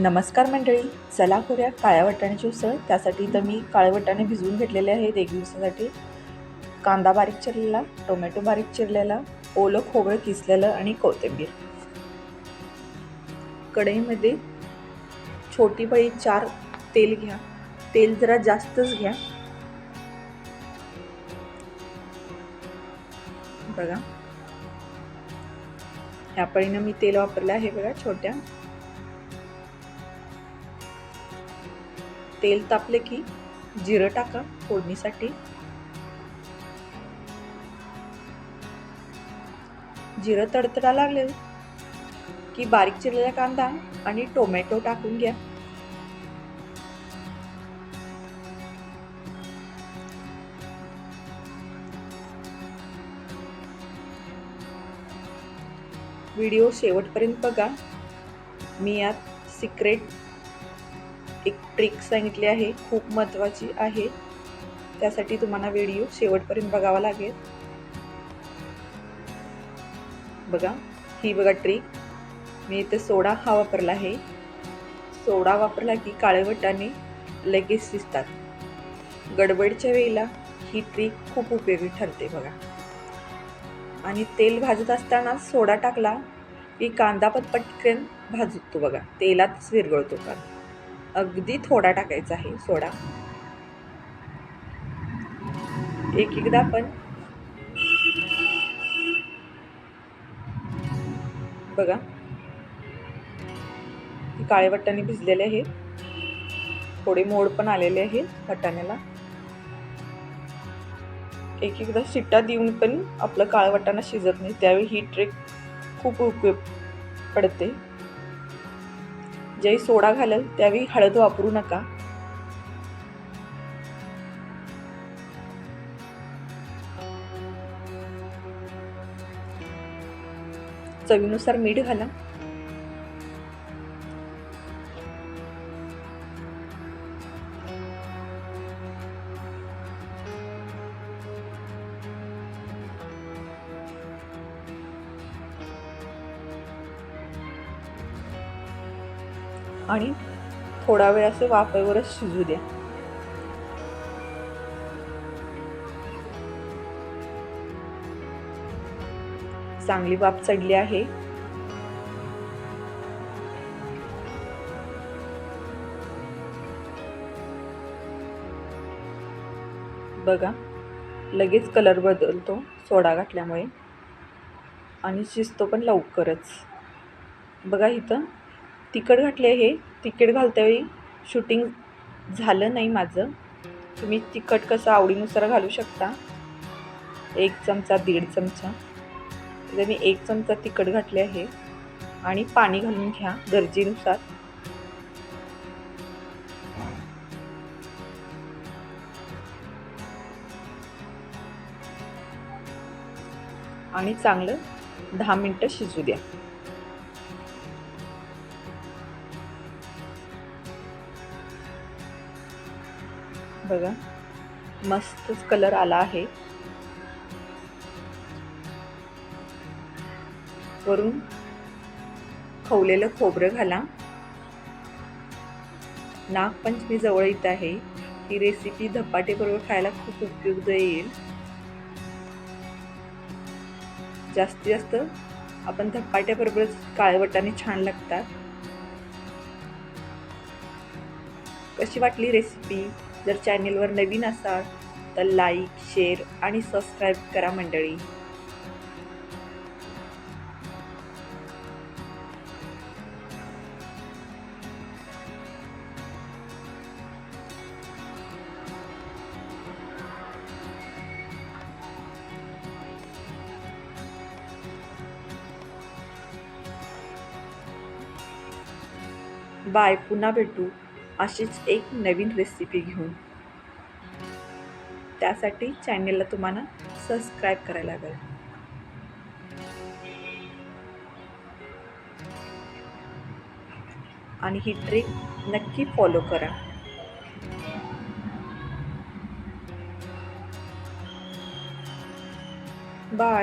नमस्कार मंडळी चला करूया काळ्या वाटाण्याची उसळ. त्यासाठी तर मी काळे वाटाणे भिजवून घेतलेले आहेत एक दिवसासाठी. कांदा बारीक चिरलेला टोमॅटो बारीक चिरलेला ओलं खोबरं किसलेलं आणि कोथिंबीर. कढईमध्ये छोटी बळी चार तेल घ्या. तेल जरा जास्तच घ्या. बघा. ह्या पळीनं मी तेल वापरलं आहे बघा छोट्या. तेल तापले की जिरं टाका फोडणीसाठी. जिरं तडतडा लागले की बारीक चिरलेला कांदा आणि टोमॅटो टाकून घ्या. व्हिडिओ शेवटपर्यंत बघा. मी यात सिक्रेट ट्रिक सांगितली आहे खूप महत्त्वाची आहे. त्यासाठी तुम्हाला व्हिडिओ शेवटपर्यंत बघावा लागेल. बघा ही बघा ट्रिक मी इथे सोडा हा वापरला आहे. सोडा वापरला की काळेवटाने लगेच शिजतात. गडबडच्या वेळेला ही ट्रिक खूप उपयोगी ठरते बघा. आणि तेल भाजत असताना सोडा टाकला की कांदा पण पटकन भाजतो बघा. तेलातच विरघळतो कांदा. अगदी थोडा टाकायचा आहे सोडा. एक एकदा पण. बघा. काळे वट्टाने भिजलेले आहेत. थोडे मोड पण आलेले आहेत वाटाण्याला. एक एकदा शिट्टा देऊन पण आपलं काळं वाटाणा शिजत नाही त्यावेळी ही ट्रिक खूप उपयोग पडते. ज्यावेळी सोडा घालेल त्यावेळी हळद वापरू नका. चवीनुसार मीठ घाला. आणि थोडा वेळ असं वाफेवरच शिजू द्या. चांगली वाफ चढली आहे. बघा लगेच कलर बदलतो सोडा घातल्यामुळे. आणि शिजतो पण लवकरच. बघा इथं तिखट घातले आहे तिखट घालतेवेळी शूटिंग झालं नाही माझं. तुम्ही तिखट कसं आवडीनुसार घालू शकता. एक चमचा दीड चमचा. तर मी एक चमचा तिखट घातले आहे. आणि पाणी घालून घ्या गरजेनुसार. आणि चांगलं दहा मिनटं शिजू द्या. बघा. मस्तच कलर आला आहे. वरून खवलेलं खोबरं घाला. नागपंचमी जवळ येत आहे. ही रेसिपी धपाटेबरोबर खायला खूप उपयुक्त येईल. जास्तीत जास्त आपण धपाट्याबरोबरच काळवटाणे छान लागतात. कशी वाटली रेसिपी जर चॅनेलवर नवीन असाल तर लाईक शेअर आणि सबस्क्राईब करा मंडळी. बाय पुन्हा भेटू. अशीच एक नवीन रेसिपी घेऊन. त्यासाठी चॅनेलला तुम्हाला सबस्क्राईब करायला लागेल. आणि ही ट्रिक नक्की फॉलो करा. बाय